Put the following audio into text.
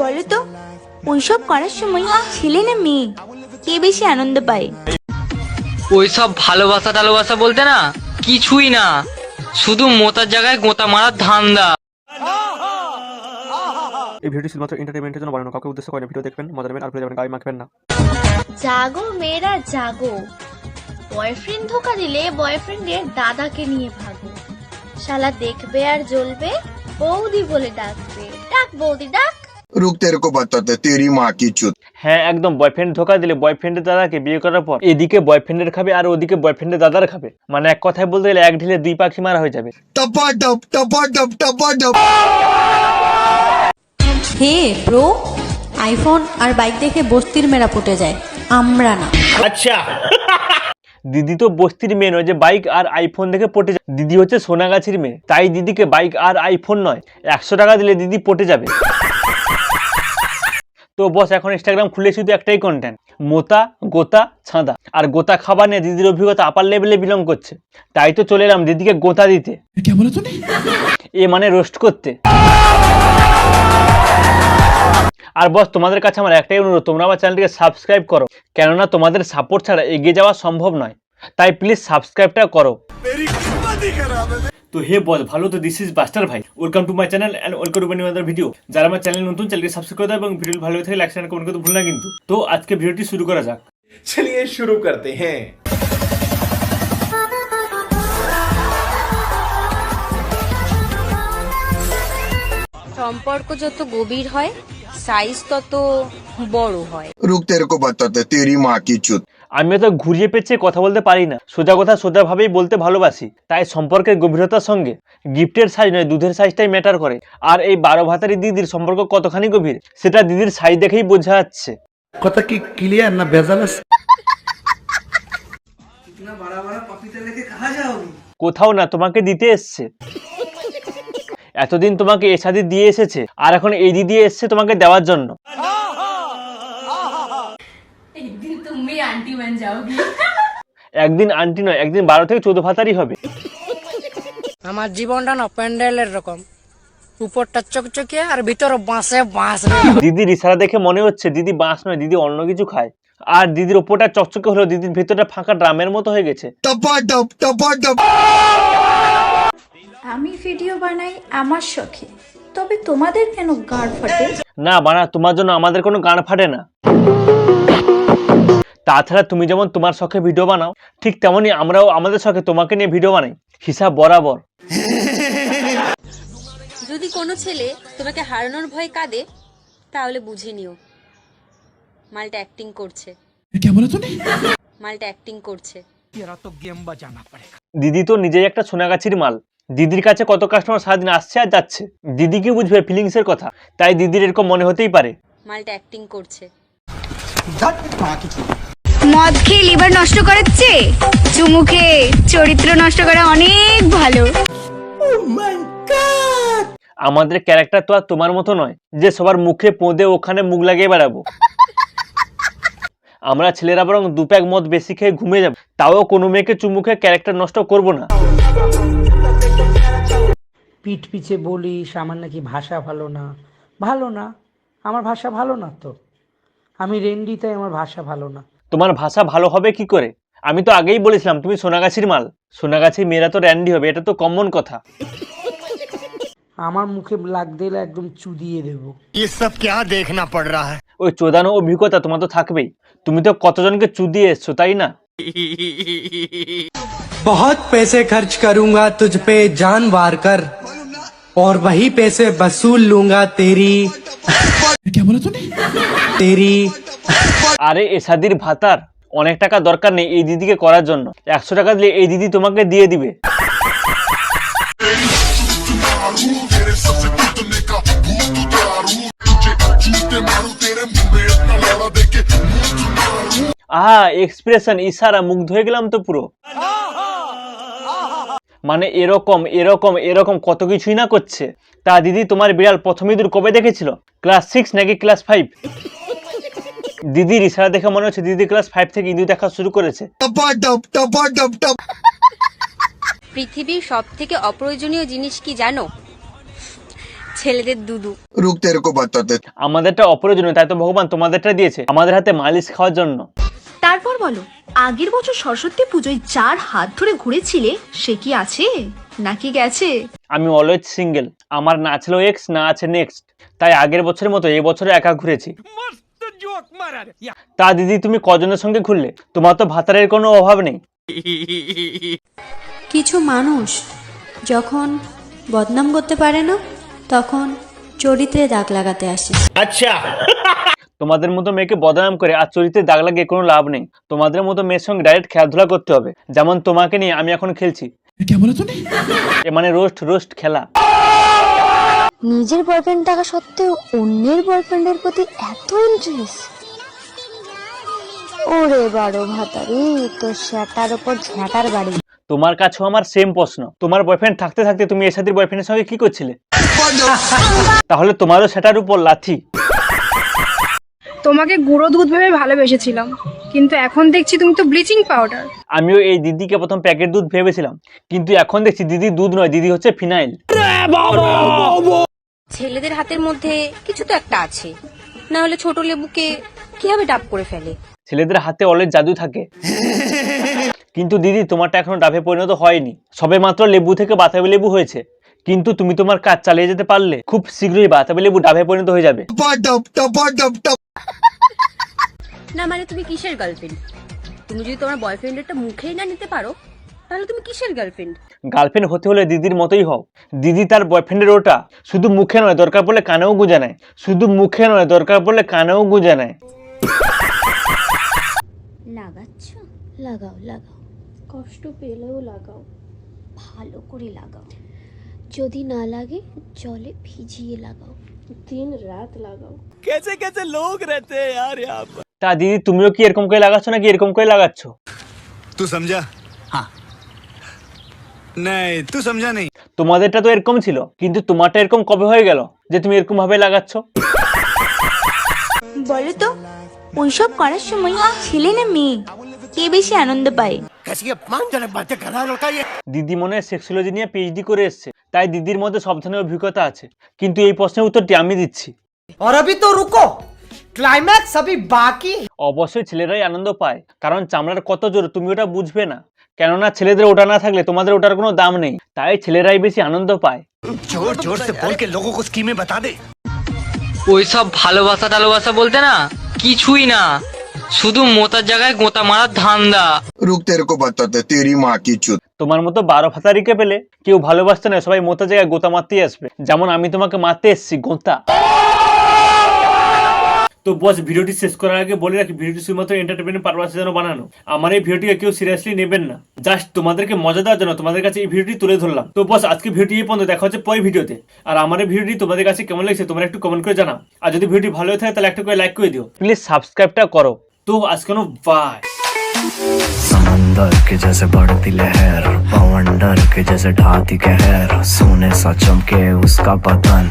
বলো তো ওইসব করার সময় ছেলে না মেয়ে? কে বেশি আনন্দ পায়? ওইসব ভালোবাসা টালোবাসা বলতে না কিছুই না। শুধু মোতার জায়গায় গোতা মারার ধান্দা। এই ভিডিওটি শুধুমাত্র এন্টারটেনমেন্টের জন্য বানানো কাউকে উদ্দেশ্য করে ভিডিও দেখবেন মজা নেবেন আর ভুলে যাবেন গায়ে মাখবেন না। জাগো মেয়েরা জাগো। বয়ফ্রেন্ড ধোকা দিলে বয়ফ্রেন্ডের দাদাকে নিয়ে ভাগো। শালা দেখবে আর জ্বলবে বৌদি বলে ডাকবে। ডাক বৌদি ডাক। রুখতে এরকম তেরি মা কিছু হ্যাঁ একদম বয়ফ্রেন্ড ধোকা দিলে বয়ফ্রেন্ডের দাদাকে বিয়ে করার পর এদিকে বয়ফ্রেন্ডের খাবে আর ওদিকে বয়ফ্রেন্ডের দাদার খাবে। মানে এক কথায় বলতে গেলে এক ঢিলে দুই পাখি মারা হয়ে যাবে। টপা টপ টপা টপ টপা টপ। হে প্রো আইফোন আর বাইক দেখে বস্তির মেরা ফুটে যায়। আমরা না। আচ্ছা। দিদি তো বস্তির মেয়ে নয় যে বাইক আর আইফোন দেখে পটে যায় দিদি হচ্ছে সোনাগাছির মেয়ে। তাই দিদিকে বাইক আর আইফোন নয়। একশো টাকা দিলে দিদি পটে যাবে। তো বস এখন ইনস্টাগ্রাম খুলে শুধু একটাই কন্টেন্ট মোতা গোতা ছাঁদা। আর গোতা খাবার নিয়ে দিদির অভিজ্ঞতা আপার লেভেলে বিলং করছে। তাই তো চলে এলাম দিদিকে গোতা দিতে। এ মানে রোস্ট করতে। আর বস তোমাদের কাছে আমার একটাই অনুরোধ তোমরা আমার চ্যানেলটিকে সাবস্ক্রাইব করো। কেননা তোমাদের সাপোর্ট ছাড়া এগিয়ে যাওয়া সম্ভব নয়। তাই প্লিজ সাবস্ক্রাইবটা করো। তো হে বস ভালো তো দিস ইজ বাস্টার ভাই welcome to my channel and welcome to my other video যারা আমার চ্যানেল নতুন চ্যানেলকে সাবস্ক্রাইব করে দাও এবং ভিডিও ভালো লাগে লাইক শেয়ার কমেন্ট করতে ভুল না কিন্তু তো আজকে ভিডিওটি শুরু করা যাক চলিয়ে শুরু করতে হ্যাঁ সম্পর্ক যত গভীর হয় সাইজ তত বড় হয় রুক তেরে কো বাতাতে তেরি মা কি চুত আমি তো ঘুরিয়ে পেঁচিয়ে কথা বলতে পারি না। সোজা কথা সোজাভাবেই বলতে ভালোবাসি। তাই সম্পর্কের গভীরতার সঙ্গে গিফটের সাইজ নয় দুধের সাইজটাই ম্যাটার করে। আর এই বারো ভাতারি দিদির সম্পর্ক কতখানি গভীর সেটা দিদির সাইজ দেখেই বোঝা যাচ্ছে। কথা কি ক্লিয়ার না ভেজাল কোথাও না তোমাকে দিতে এসছে। এতদিন তোমাকে এ দিয়ে এসেছে আর এখন এই দিদি এসছে তোমাকে দেওয়ার জন্য। যাওগি। একদিন আন্টি নয় একদিন বারো থেকে চোদ্দ ভাতারই হবে। আমার জীবনটা না প্যান্ডেলের রকম। উপরটা চকচকে আর ভিতরে বাঁশে বাঁশ। দিদির ইশারা দেখে মনে হচ্ছে দিদি বাঁশ নয় দিদি অন্য কিছু খায়। আর দিদির ওপরটা চকচকে হলো দিদির ভেতরটা ফাঁকা ড্রামের মতো হয়ে গেছে। আমি ভিডিও বানাই আমার শখে তবে তোমাদের কেন গান ফাটে? না বানা তোমার জন্য আমাদের কোনো গান ফাটে না। তাছাড়া তুমি যেমন তোমার শখে ভিডিও বানাও ঠিক তেমনই আমরাও আমাদের শখে তোমাকে নিয়ে ভিডিও বানাই। হিসাব বরাবর। যদি কোনো ছেলে তোমাকে হারানোর ভয় কাঁদে তাহলে বুঝে নিও। মালটা অ্যাক্টিং করছে। মালটা অ্যাক্টিং করছে। দিদি তো নিজেই একটা সোনাগাছির মাল। দিদির কাছে কত কাস্টমার সারাদিন আসছে আর যাচ্ছে। দিদি কি বুঝবে ফিলিংস এর কথা? তাই দিদির এরকম মনে হতেই পারে। মালটা অ্যাক্টিং করছে। মদ খেয়ে লিভার নষ্ট করাচ্ছে চুমু খেয়ে চরিত্র নষ্ট করা অনেক ভালো। আমাদের ক্যারেক্টার তো আর তোমার মতো নয় যে সবার মুখে পোঁদে ওখানে মুখ লাগিয়ে বেড়াবো। আমরা ছেলেরা বরং দু প্যাক মদ বেশি খেয়ে ঘুমিয়ে যাব তাও কোনো মেয়েকে চুমু খেয়ে ক্যারেক্টার নষ্ট করব না। পিঠ পিছে বলিস আমার নাকি ভাষা ভালো না? ভালো না আমার ভাষা ভালো না তো। আমি রেন্ডি তাই আমার ভাষা ভালো না। তোমার ভাষা ভালো হবে কি করে আমি তো আগেই বলেছিলাম তুমি সোনাগাছির মাল সোনাগাছির মেয়েরা তো র্যান্ডি হবে এটা তো কমন কথা আমার মুখে লাগ দিলে একদম চুদিয়ে দেবো ये सब क्या देखना पड़ रहा है ওই চোদানো অভিজ্ঞতা তোমার তো থাকবেই তুমি তো কতজনকে চুদিয়ে এসছো তাই না बहुत पैसे खर्च करूंगा तुझ पे जान वार कर और वही पैसे वसूल लूंगा तेरी क्या बोला तूने तेरी আরে এসাদির ভাতার অনেক টাকা দরকার নেই এই দিদিকে করার জন্য একশো টাকা দিলে এই দিদি তোমাকে দিয়ে দিবে আহা এক্সপ্রেশন ইশারা মুগ্ধ হয়ে গেলাম তো পুরো মানে এরকম এরকম এরকম কত কিছুই না করছে তা দিদি তোমার বিড়াল প্রথম ইঁদুর কবে দেখেছিল ক্লাস সিক্স নাকি ক্লাস ফাইভ দিদির ইশারা দেখে মনে হচ্ছে দিদি ক্লাস ফাইভ থেকে ইঁদুর দেখা শুরু করেছে टपा टप टपा टप टप পৃথিবীর সব থেকে অপ্রয়োজনীয় জিনিস কি জানো ছেলেদের দুদু रुक तेरे को बताते আমাদেরটা অপ্রয়োজনীয় তাই তো ভগবান তোমাদেরটা দিয়েছে আমাদের হাতে মালিশ খাওয়ার জন্য তারপর বলো আগের বছর সরস্বতী পুজোয় যার হাত ধরে ঘুরেছিলে সে কি আছে নাকি গেছে? আমি অলওয়েজ সিঙ্গেল আমার না ছিল এক্স না আছে নেক্সট তাই আগের বছরের মতো এই বছরে একা ঘুরেছি। তা দিদি তুমি কজনের সঙ্গে ঘুরলে? তোমার তো ভাতারের কোনো অভাব নেই। কিছু মানুষ যখন বদনাম করতে পারে না তখন চরিত্রে দাগ লাগাতে আসে। তোমাদের মতো মেয়েকে বদনাম করে আর চরিত্রে দাগ লাগিয়ে কোনো লাভ নেই। তোমাদের মতো মেয়ের সঙ্গে ডাইরেক্ট খেলাধুলা করতে হবে। যেমন তোমাকে নিয়ে আমি এখন খেলছি। এ মানে রোস্ট রোস্ট খেলা। নিজের বয়ফ্রেন্ড থাকা সত্ত্বেও অন্যের বয়ফ্রেন্ডের প্রতি এত ইন্টারেস্ট ওরে বারো ভাতারি তো সেটার উপর ঝ্যাটার বাড়ি। তোমার কাছেও আমার সেম প্রশ্ন। তোমার বয়ফ্রেন্ড থাকতে থাকতে তুমি এর সাথে বয়ফ্রেন্ডের সঙ্গে কি করছিলে? তাহলে তোমারও সেটার উপর লাথি। তোমাকে গুঁড়ো দুধ ভেবে ভালোবেসেছিলাম কিন্তু এখন দেখছি তুমি তো ব্লিচিং পাউডার আমিও এই দিদিকে প্রথম প্যাকেট দুধ ভেবেছিলাম কিন্তু এখন দেখছি দিদি দুধ নয় দিদি হচ্ছে ফিনাইল। ছেলেদের হাতের মধ্যে কিছু তো একটা আছে না হলে ছোট লেবুকে কীভাবে ডাব করে ফেলে? ছেলেদের হাতে অলের জাদু থাকে। কিন্তু দিদি তোমারটা এখনও ডাবে পরিণত হয়নি। সবে মাত্র লেবু থেকে বাতাবি লেবু হয়েছে। কিন্তু তুমি তোমার কাজ চালিয়ে যেতে পারলে খুব শীঘ্রই বাতাবি লেবু ডাবে পরিণত হয়ে যাবে। না মানে তুমি কিসের গার্লফ্রেন্ড তুমি যদি তোমার বয়ফ্রেন্ডেরটা মুখেই না নিতে পারো তাহলে তুমি কিসের গার্লফ্রেন্ড গার্লফ্রেন্ড হতে হলে দিদির মতোই হও। দিদি তার বয়ফ্রেন্ডের ওটা শুধু মুখে নয় দরকার পড়লে কানেও গুঁজে নেয়। শুধু মুখে নয় দরকার পড়লে কানেও গুঁজে নেয়। লাগাচ্ছ? লাগাও লাগাও। কষ্ট পেলেও লাগাও। ভালো করে লাগাও। যদি না লাগে জলে ভিজিয়ে লাগাও। দিন রাত লাগাও তা দিদি তুমিও কি এরকম করে লাগাচ্ছ নাকি এরকম করে লাগাচ্ছ तू समझा हाँ नहीं तू समझा नहीं তোমাদেরটা তো এরকম ছিল কিন্তু তোমারটা এরকম কবে হয়ে গেল যে তুমি এরকম ভাবে লাগাচ্ছ বলো তো ওইসব করার সময় ছেলে না মেয়ে কে বেশি আনন্দ পায় দিদি মনে হয় সেক্সোলজি নিয়ে পিএইচডি করে এসছে তাই দিদির মধ্যে সব ধরনের অভিজ্ঞতা আছে কিন্তু এই প্রশ্নের উত্তরটি আমি দিচ্ছি और अभी तो रुको क्लाइमैक्स अभी बाकी है। অবশ্যই ছেলেরাই আনন্দ পায় কারণ চামড়ার কত জোর তুমি ওটা বুঝবে না কেননা ছেলেদের ওটা না থাকলে তোমাদের ওটার কোনো দাম নেই তাই ছেলেরাই বেশি আনন্দ পায় जोर जोर से बोल के लोगों को स्कीमें बता दे ওইসব ভালোবাসা টালোবাসা বলতে না কিছুই না শুধু মোতার জায়গায় গোতা মারার ধান্দা रुक तेरे को बताते तेरी माँ की चुत তোমার মতো বারো ফাতারিকে পেলে কেউ ভালোবাসতে না সবাই মতো জায়গায় গোতা মারতেই আসবে। যেমন আমি তোমাকে মারতে এসেছি গোতা। তো বস ভিডিওটি শেষ করার আগে বলে রাখি ভিডিওটি শুধুমাত্র এন্টারটেনমেন্ট পারপাসের জন্য বানানো। আমার এই ভিডিওটিকে কেউ সিরিয়াসলি নেবেন না। জাস্ট তোমাদেরকে মজা দেওয়ার জন্য তোমাদের কাছে এই ভিডিওটি তুলে ধরলাম। তো বস আজকে ভিডিওটি এই পর্যন্ত দেখা হচ্ছে পরে ভিডিওতে। আর আমার এই ভিডিওটি তোমাদের কাছে কেমন লাগছে তোমরা একটু কমেন্ট করে জানাও। আর যদি ভিডিওটি ভালো হয়ে থাকে তাহলে একটা করে লাইক করে দিও। প্লিজ সাবস্ক্রাইবটা করো। তো আজকে বাই समंदर के जैसे बढ़ती लहर, पवंडर के जैसे ढाती कहर, सोने सा चमके उसका बदन।